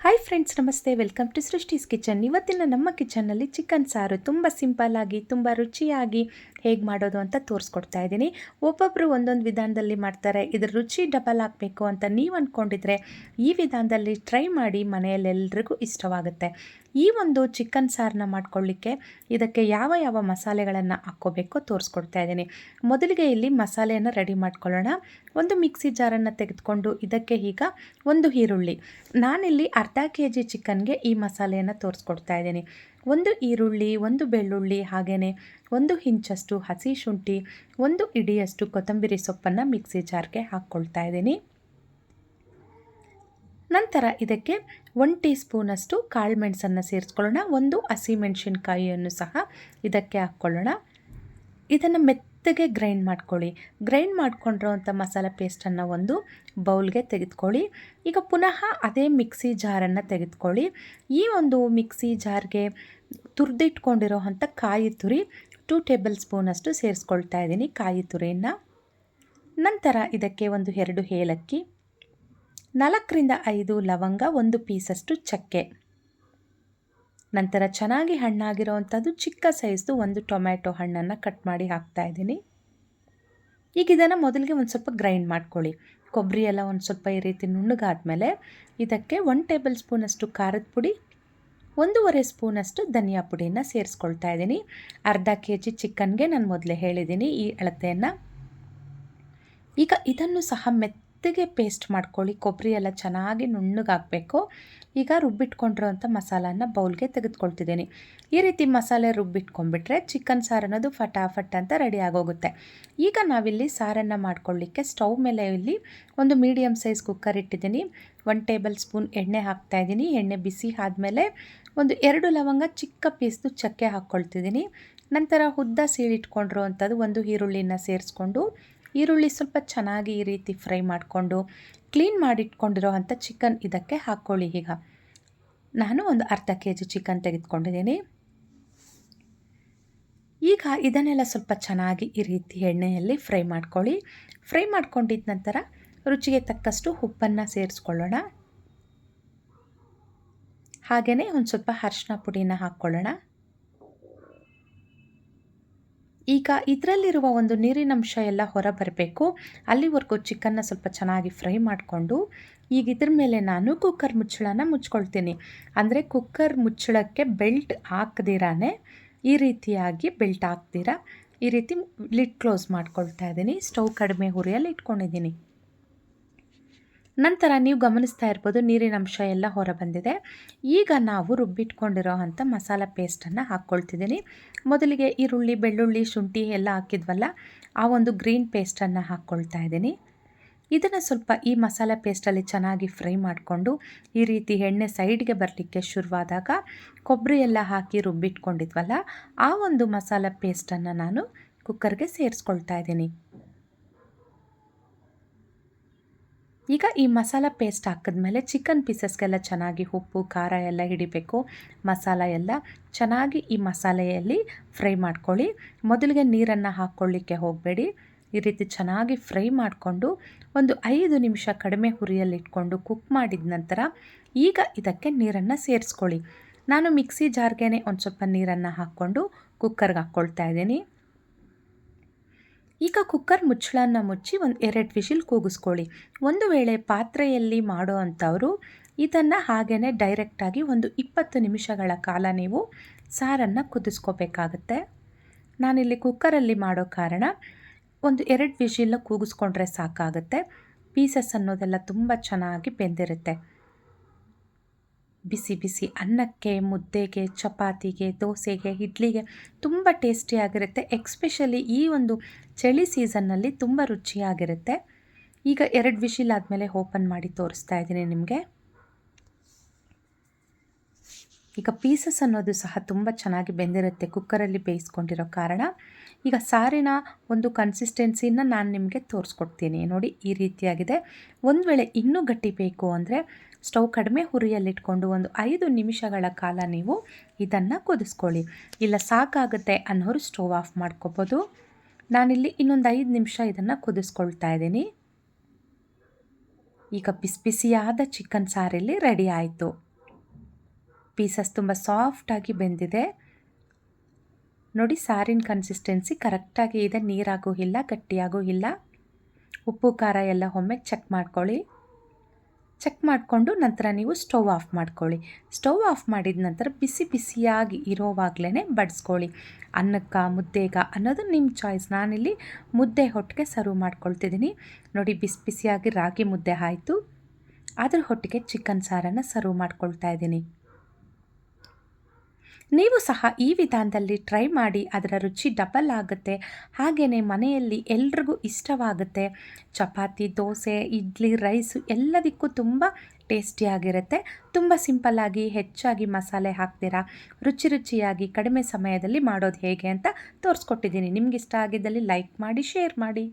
Hi friends ನಮಸ್ತೆ. Welcome to ಸೃಷ್ಟಿಸ್ kitchen ಇವತ್ತಿನ ನಮ್ಮ ಕಿಚನ್ನಲ್ಲಿ ಚಿಕನ್ ಸಾರು ತುಂಬ ಸಿಂಪಲ್ಲಾಗಿ ತುಂಬ ರುಚಿಯಾಗಿ ಹೇಗೆ ಮಾಡೋದು ಅಂತ ತೋರಿಸ್ಕೊಡ್ತಾ ಇದ್ದೀನಿ. ಒಬ್ಬೊಬ್ಬರು ಒಂದೊಂದು ವಿಧಾನದಲ್ಲಿ ಮಾಡ್ತಾರೆ. ಇದ್ರ ರುಚಿ ಡಬಲ್ ಹಾಕಬೇಕು ಅಂತ ನೀವು ಅಂದ್ಕೊಂಡಿದ್ರೆ ಈ ವಿಧಾನದಲ್ಲಿ ಟ್ರೈ ಮಾಡಿ ಮನೆಯಲ್ಲೆಲ್ಲರಿಗೂ ಇಷ್ಟವಾಗುತ್ತೆ. ಈ ಒಂದು ಚಿಕನ್ ಸಾರನ್ನ ಮಾಡ್ಕೊಳ್ಳಿಕ್ಕೆ ಇದಕ್ಕೆ ಯಾವ ಯಾವ ಮಸಾಲೆಗಳನ್ನು ಹಾಕ್ಕೋಬೇಕೋ ತೋರಿಸ್ಕೊಡ್ತಾ ಇದ್ದೀನಿ. ಮೊದಲಿಗೆ ಇಲ್ಲಿ ಮಸಾಲೆಯನ್ನು ರೆಡಿ ಮಾಡ್ಕೊಳ್ಳೋಣ. ಒಂದು ಮಿಕ್ಸಿ ಜಾರನ್ನು ತೆಗೆದುಕೊಂಡು ಇದಕ್ಕೆ ಈಗ ಒಂದು ಈರುಳ್ಳಿ. ನಾನಿಲ್ಲಿ ಅರ್ಧ ಕೆ ಜಿ ಚಿಕನ್ಗೆ ಈ ಮಸಾಲೆಯನ್ನು ತೋರಿಸ್ಕೊಡ್ತಾ ಇದ್ದೀನಿ. ಒಂದು ಈರುಳ್ಳಿ, ಒಂದು ಬೆಳ್ಳುಳ್ಳಿ ಹಾಗೆಯೇ ಒಂದು ಇಂಚಷ್ಟು ಹಸಿ ಶುಂಠಿ, ಒಂದು ಇಡಿಯಷ್ಟು ಕೊತ್ತಂಬರಿ ಸೊಪ್ಪನ್ನು ಮಿಕ್ಸಿ ಜಾರ್ಗೆ ಹಾಕ್ಕೊಳ್ತಾ ಇದ್ದೀನಿ. ನಂತರ ಇದಕ್ಕೆ ಒನ್ ಟೀ ಸ್ಪೂನಷ್ಟು ಕಾಳು ಮೆಣಸನ್ನು ಸೇರಿಸ್ಕೊಳ್ಳೋಣ. ಒಂದು ಹಸಿಮೆಣಸಿನ್ಕಾಯಿಯನ್ನು ಸಹ ಇದಕ್ಕೆ ಹಾಕ್ಕೊಳ್ಳೋಣ. ಇದನ್ನು ಮೆತ್ತಗೆ ಗ್ರೈಂಡ್ ಮಾಡ್ಕೊಳ್ಳಿ. ಗ್ರೈಂಡ್ ಮಾಡ್ಕೊಂಡಿರೋವಂಥ ಮಸಾಲೆ ಪೇಸ್ಟನ್ನು ಒಂದು ಬೌಲ್ಗೆ ತೆಗೆದುಕೊಳ್ಳಿ. ಈಗ ಪುನಃ ಅದೇ ಮಿಕ್ಸಿ ಜಾರನ್ನು ತೆಗೆದುಕೊಳ್ಳಿ. ಈ ಒಂದು ಮಿಕ್ಸಿ ಜಾರ್ಗೆ ತುರಿದಿಟ್ಕೊಂಡಿರೋ ಅಂಥ ಕಾಯಿ ತುರಿ ಟೂ ಟೇಬಲ್ ಸ್ಪೂನಷ್ಟು ಸೇರಿಸ್ಕೊಳ್ತಾ ಇದ್ದೀನಿ ಕಾಯಿ ತುರಿಯನ್ನು. ನಂತರ ಇದಕ್ಕೆ ಒಂದು ಎರಡು ಏಲಕ್ಕಿ, ನಾಲ್ಕರಿಂದ ಐದು ಲವಂಗ, ಒಂದು ಪೀಸಷ್ಟು ಚಕ್ಕೆ. ನಂತರ ಚೆನ್ನಾಗಿ ಹಣ್ಣಾಗಿರೋವಂಥದ್ದು ಚಿಕ್ಕ ಸೈಜ್ದು ಒಂದು ಟೊಮ್ಯಾಟೊ ಹಣ್ಣನ್ನು ಕಟ್ ಮಾಡಿ ಹಾಕ್ತಾ ಇದ್ದೀನಿ. ಈಗ ಇದನ್ನು ಮೊದಲಿಗೆ ಒಂದು ಸ್ವಲ್ಪ ಗ್ರೈಂಡ್ ಮಾಡ್ಕೊಳ್ಳಿ. ಕೊಬ್ಬರಿ ಎಲ್ಲ ಒಂದು ಸ್ವಲ್ಪ ಈ ರೀತಿ ನುಣ್ಣಗಾದ್ಮೇಲೆ ಇದಕ್ಕೆ ಒನ್ ಟೇಬಲ್ ಸ್ಪೂನಷ್ಟು ಖಾರದ ಪುಡಿ ಒಂದೂವರೆ ಸ್ಪೂನಷ್ಟು ಧನಿಯಾ ಪುಡಿನ ಸೇರಿಸ್ಕೊಳ್ತಾ ಇದ್ದೀನಿ. ಅರ್ಧ ಕೆ ಜಿ ಚಿಕನ್ಗೆ ನಾನು ಮೊದಲೇ ಹೇಳಿದ್ದೀನಿ ಈ ಅಳತೆಯನ್ನು. ಈಗ ಇದನ್ನು ಸಹ ಮೆತ್ತ ಮೆತ್ತಗೆ ಪೇಸ್ಟ್ ಮಾಡ್ಕೊಳ್ಳಿ. ಕೊಬ್ಬರಿ ಎಲ್ಲ ಚೆನ್ನಾಗಿ ನುಣ್ಣಗಾಗಬೇಕು. ಈಗ ರುಬ್ಬಿಟ್ಕೊಂಡಿರೋಂಥ ಮಸಾಲಾನ ಬೌಲ್ಗೆ ತೆಗೆದುಕೊಳ್ತಿದ್ದೀನಿ. ಈ ರೀತಿ ಮಸಾಲೆ ರುಬ್ಬಿಟ್ಕೊಂಡ್ಬಿಟ್ರೆ ಚಿಕನ್ ಸಾರು ಅನ್ನೋದು ಫಟಾಫಟ್ ಅಂತ ರೆಡಿ ಆಗೋಗುತ್ತೆ. ಈಗ ನಾವಿಲ್ಲಿ ಸಾರನ್ನು ಮಾಡ್ಕೊಳ್ಳಿಕ್ಕೆ ಸ್ಟವ್ ಮೇಲೆ ಇಲ್ಲಿ ಒಂದು ಮೀಡಿಯಮ್ ಸೈಜ್ ಕುಕ್ಕರ್ ಇಟ್ಟಿದ್ದೀನಿ. ಒನ್ ಟೇಬಲ್ ಸ್ಪೂನ್ ಎಣ್ಣೆ ಹಾಕ್ತಾ ಇದ್ದೀನಿ. ಎಣ್ಣೆ ಬಿಸಿ ಆದಮೇಲೆ ಒಂದು ಎರಡು ಲವಂಗ ಚಿಕ್ಕ ಪೀಸ್ದು ಚಕ್ಕೆ ಹಾಕ್ಕೊಳ್ತಿದ್ದೀನಿ. ನಂತರ ಉದ್ದ ಸೀಳಿಟ್ಕೊಂಡಿರೋ ಅಂಥದ್ದು ಒಂದು ಈರುಳ್ಳಿನ ಸೇರಿಸ್ಕೊಂಡು ಈರುಳ್ಳಿ ಸ್ವಲ್ಪ ಚೆನ್ನಾಗಿ ಈ ರೀತಿ ಫ್ರೈ ಮಾಡಿಕೊಂಡು ಕ್ಲೀನ್ ಮಾಡಿಟ್ಕೊಂಡಿರೋ ಅಂಥ ಚಿಕನ್ ಇದಕ್ಕೆ ಹಾಕ್ಕೊಳ್ಳಿ ಈಗ. ನಾನು ಒಂದು ಅರ್ಧ ಕೆ ಜಿ ಚಿಕನ್ ತೆಗೆದುಕೊಂಡಿದ್ದೀನಿ. ಈಗ ಇದನ್ನೆಲ್ಲ ಸ್ವಲ್ಪ ಚೆನ್ನಾಗಿ ಈ ರೀತಿ ಎಣ್ಣೆಯಲ್ಲಿ ಫ್ರೈ ಮಾಡ್ಕೊಳ್ಳಿ. ಫ್ರೈ ಮಾಡ್ಕೊಂಡಿದ್ದ ನಂತರ ರುಚಿಗೆ ತಕ್ಕಷ್ಟು ಉಪ್ಪನ್ನು ಸೇರಿಸ್ಕೊಳ್ಳೋಣ. ಹಾಗೆಯೇ ಒಂದು ಸ್ವಲ್ಪ ಅರಿಶಿನ ಪುಡಿನ ಹಾಕ್ಕೊಳ್ಳೋಣ. ಈಗ ಇದರಲ್ಲಿರುವ ಒಂದು ನೀರಿನಂಶ ಎಲ್ಲ ಹೊರ ಬರಬೇಕು ಅಲ್ಲಿವರೆಗೂ ಚಿಕನ್ನ ಸ್ವಲ್ಪ ಚೆನ್ನಾಗಿ ಫ್ರೈ ಮಾಡಿಕೊಂಡು, ಈಗ ಇದ್ರ ಮೇಲೆ ನಾನು ಕುಕ್ಕರ್ ಮುಚ್ಚಳನ ಮುಚ್ಕೊಳ್ತೀನಿ. ಅಂದರೆ ಕುಕ್ಕರ್ ಮುಚ್ಚಳಕ್ಕೆ ಬೆಲ್ಟ್ ಹಾಕ್ದಿರಾನೆ ಈ ರೀತಿಯಾಗಿ ಬೆಲ್ಟ್ ಹಾಕ್ದಿರ. ಈ ರೀತಿ ಲಿಡ್ ಕ್ಲೋಸ್ ಮಾಡ್ಕೊಳ್ತಾ ಇದ್ದೀನಿ. ಸ್ಟವ್ ಕಡಿಮೆ ಹುರಿಯಲ್ಲಿ ಇಟ್ಕೊಂಡಿದ್ದೀನಿ. ನಂತರ ನೀವು ಗಮನಿಸ್ತಾ ಇರ್ಬೋದು ನೀರಿನ ಅಂಶ ಎಲ್ಲ ಹೊರ ಬಂದಿದೆ ಈಗ ನಾವು ರುಬ್ಬಿಟ್ಕೊಂಡಿರೋ ಅಂಥ ಮಸಾಲ ಪೇಸ್ಟನ್ನು ಹಾಕ್ಕೊಳ್ತಿದ್ದೀನಿ. ಮೊದಲಿಗೆ ಈರುಳ್ಳಿ, ಬೆಳ್ಳುಳ್ಳಿ, ಶುಂಠಿ ಎಲ್ಲ ಹಾಕಿದ್ವಲ್ಲ, ಆ ಒಂದು ಗ್ರೀನ್ ಪೇಸ್ಟನ್ನು ಹಾಕ್ಕೊಳ್ತಾ ಇದ್ದೀನಿ. ಇದನ್ನು ಸ್ವಲ್ಪ ಈ ಮಸಾಲ ಪೇಸ್ಟಲ್ಲಿ ಚೆನ್ನಾಗಿ ಫ್ರೈ ಮಾಡಿಕೊಂಡು, ಈ ರೀತಿ ಎಣ್ಣೆ ಸೈಡ್ಗೆ ಬರಲಿಕ್ಕೆ ಶುರುವಾದಾಗ ಕೊಬ್ಬರಿ ಎಲ್ಲ ಹಾಕಿ ರುಬ್ಬಿಟ್ಕೊಂಡಿದ್ವಲ್ಲ, ಆ ಒಂದು ಮಸಾಲ ಪೇಸ್ಟನ್ನು ನಾನು ಕುಕ್ಕರ್ಗೆ ಸೇರಿಸ್ಕೊಳ್ತಾ ಇದ್ದೀನಿ. ಈಗ ಈ ಮಸಾಲ ಪೇಸ್ಟ್ ಹಾಕಿದ್ಮೇಲೆ ಚಿಕನ್ ಪೀಸಸ್ಗೆಲ್ಲ ಚೆನ್ನಾಗಿ ಉಪ್ಪು, ಖಾರ ಎಲ್ಲ ಹಿಡಿಬೇಕು. ಮಸಾಲ ಎಲ್ಲ ಚೆನ್ನಾಗಿ ಈ ಮಸಾಲೆಯಲ್ಲಿ ಫ್ರೈ ಮಾಡ್ಕೊಳ್ಳಿ. ಮೊದಲಿಗೆ ನೀರನ್ನು ಹಾಕ್ಕೊಳ್ಳಿಕ್ಕೆ ಹೋಗಬೇಡಿ. ಈ ರೀತಿ ಚೆನ್ನಾಗಿ ಫ್ರೈ ಮಾಡಿಕೊಂಡು ಒಂದು ಐದು ನಿಮಿಷ ಕಡಿಮೆ ಹುರಿಯಲ್ಲಿ ಇಟ್ಕೊಂಡು ಕುಕ್ ಮಾಡಿದ ನಂತರ ಈಗ ಇದಕ್ಕೆ ನೀರನ್ನು ಸೇರಿಸ್ಕೊಳ್ಳಿ. ನಾನು ಮಿಕ್ಸಿ ಜಾರ್ಗೆ ಒಂದು ಸ್ವಲ್ಪ ನೀರನ್ನು ಹಾಕ್ಕೊಂಡು ಕುಕ್ಕರ್ಗೆ ಹಾಕ್ಕೊಳ್ತಾ ಇದ್ದೀನಿ. ಈಗ ಕುಕ್ಕರ್ ಮುಚ್ಚಳನ್ನ ಮುಚ್ಚಿ ಒಂದು ಎರಡು ವಿಷಿಲ್ ಕೂಗಿಸ್ಕೊಳ್ಳಿ. ಒಂದು ವೇಳೆ ಪಾತ್ರೆಯಲ್ಲಿ ಮಾಡೋ ಅಂಥವರು ಇದನ್ನು ಹಾಗೆಯೇ ಡೈರೆಕ್ಟಾಗಿ ಒಂದು ಇಪ್ಪತ್ತು ನಿಮಿಷಗಳ ಕಾಲ ನೀವು ಸಾರನ್ನು ಕುದಿಸ್ಕೋಬೇಕಾಗತ್ತೆ. ನಾನಿಲ್ಲಿ ಕುಕ್ಕರಲ್ಲಿ ಮಾಡೋ ಕಾರಣ ಒಂದು ಎರಡು ವಿಷಿಲ್ಲ ಕೂಗಿಸ್ಕೊಂಡ್ರೆ ಸಾಕಾಗುತ್ತೆ. ಪೀಸಸ್ ಅನ್ನೋದೆಲ್ಲ ತುಂಬ ಚೆನ್ನಾಗಿ ಬೆಂದಿರುತ್ತೆ. ಬಿಸಿ ಬಿಸಿ ಅನ್ನಕ್ಕೆ, ಮುದ್ದೆಗೆ, ಚಪಾತಿಗೆ, ದೋಸೆಗೆ, ಇಡ್ಲಿಗೆ ತುಂಬ ಟೇಸ್ಟಿಯಾಗಿರುತ್ತೆ ಎಕ್ಸ್ಪೆಷಲಿ ಈ ಒಂದು ಚಳಿ ಸೀಸನ್ನಲ್ಲಿ ತುಂಬ ರುಚಿಯಾಗಿರುತ್ತೆ. ಈಗ ಎರಡು ವಿಶಿಲ್ ಆದಮೇಲೆ ಓಪನ್ ಮಾಡಿ ತೋರಿಸ್ತಾ ಇದ್ದೀನಿ ನಿಮಗೆ. ಈಗ ಪೀಸಸ್ ಅನ್ನೋದು ಸಹ ತುಂಬ ಚೆನ್ನಾಗಿ ಬೆಂದಿರುತ್ತೆ ಕುಕ್ಕರಲ್ಲಿ ಬೇಯಿಸ್ಕೊಂಡಿರೋ ಕಾರಣ. ಈಗ ಸಾರಿನ ಒಂದು ಕನ್ಸಿಸ್ಟೆನ್ಸಿನ ನಾನು ನಿಮಗೆ ತೋರಿಸ್ಕೊಡ್ತೀನಿ. ನೋಡಿ, ಈ ರೀತಿಯಾಗಿದೆ. ಒಂದು ವೇಳೆ ಇನ್ನೂ ಗಟ್ಟಿ ಬೇಕು ಅಂದರೆ ಸ್ಟವ್ ಕಡಿಮೆ ಹುರಿಯಲ್ಲಿಟ್ಕೊಂಡು ಒಂದು ಐದು ನಿಮಿಷಗಳ ಕಾಲ ನೀವು ಇದನ್ನು ಕುದಿಸ್ಕೊಳ್ಳಿ. ಇಲ್ಲ ಸಾಕಾಗುತ್ತೆ ಅನ್ನೋರು ಸ್ಟವ್ ಆಫ್ ಮಾಡ್ಕೋಬೋದು. ನಾನಿಲ್ಲಿ ಇನ್ನೊಂದು ಐದು ನಿಮಿಷ ಇದನ್ನು ಕುದಿಸ್ಕೊಳ್ತಾ ಇದ್ದೀನಿ. ಈಗ ಬಿಸಿ ಬಿಸಿಯಾದ ಚಿಕನ್ ಸಾರಲ್ಲಿ ರೆಡಿ ಆಯಿತು. ಪೀಸಸ್ ತುಂಬ ಸಾಫ್ಟಾಗಿ ಬೆಂದಿದೆ. ನೋಡಿ, ಸಾರಿನ ಕನ್ಸಿಸ್ಟೆನ್ಸಿ ಕರೆಕ್ಟಾಗಿ ಇದೆ. ನೀರಾಗೂ ಇಲ್ಲ ಗಟ್ಟಿಯಾಗೂ ಇಲ್ಲ ಉಪ್ಪು, ಖಾರ ಎಲ್ಲ ಒಮ್ಮೆ ಚೆಕ್ ಮಾಡ್ಕೊಳ್ಳಿ. ಚೆಕ್ ಮಾಡಿಕೊಂಡು ನಂತರ ನೀವು ಸ್ಟವ್ ಆಫ್ ಮಾಡ್ಕೊಳ್ಳಿ. ಸ್ಟವ್ ಆಫ್ ಮಾಡಿದ ನಂತರ ಬಿಸಿ ಬಿಸಿಯಾಗಿ ಇರೋವಾಗಲೇ ಬಡಿಸ್ಕೊಳ್ಳಿ. ಅನ್ನಕ್ಕ, ಮುದ್ದೆಗ ಅನ್ನೋದು ನಿಮ್ಮ ಚಾಯ್ಸ್ ನಾನಿಲ್ಲಿ ಮುದ್ದೆ ಹೊಟ್ಟಿಗೆ ಸರ್ವ್ ಮಾಡ್ಕೊಳ್ತಿದ್ದೀನಿ. ನೋಡಿ, ಬಿಸಿ ಬಿಸಿಯಾಗಿ ರಾಗಿ ಮುದ್ದೆ ಆಯಿತು. ಅದ್ರ ಹೊಟ್ಟಿಗೆ ಚಿಕನ್ ಸಾರನ್ನು ಸರ್ವ್ ಮಾಡ್ಕೊಳ್ತಾ ಇದ್ದೀನಿ. ನೀವು ಸಹ ಈ ವಿಧಾನದಲ್ಲಿ ಟ್ರೈ ಮಾಡಿ ಅದರ ರುಚಿ ಡಬಲ್ ಆಗುತ್ತೆ. ಹಾಗೆಯೇ ಮನೆಯಲ್ಲಿ ಎಲ್ರಿಗೂ ಇಷ್ಟವಾಗುತ್ತೆ. ಚಪಾತಿ, ದೋಸೆ, ಇಡ್ಲಿ ರೈಸು ಎಲ್ಲದಕ್ಕೂ ತುಂಬ ಟೇಸ್ಟಿಯಾಗಿರುತ್ತೆ ತುಂಬ ಸಿಂಪಲ್ಲಾಗಿ ಹೆಚ್ಚಾಗಿ ಮಸಾಲೆ ಹಾಕ್ತೀರಾ? ರುಚಿ ರುಚಿಯಾಗಿ ಕಡಿಮೆ ಸಮಯದಲ್ಲಿ ಮಾಡೋದು ಹೇಗೆ ಅಂತ ತೋರಿಸ್ಕೊಟ್ಟಿದ್ದೀನಿ. ನಿಮ್ಗೆ ಇಷ್ಟ ಆಗಿದ್ದಲ್ಲಿ ಲೈಕ್ ಮಾಡಿ ಶೇರ್ ಮಾಡಿ.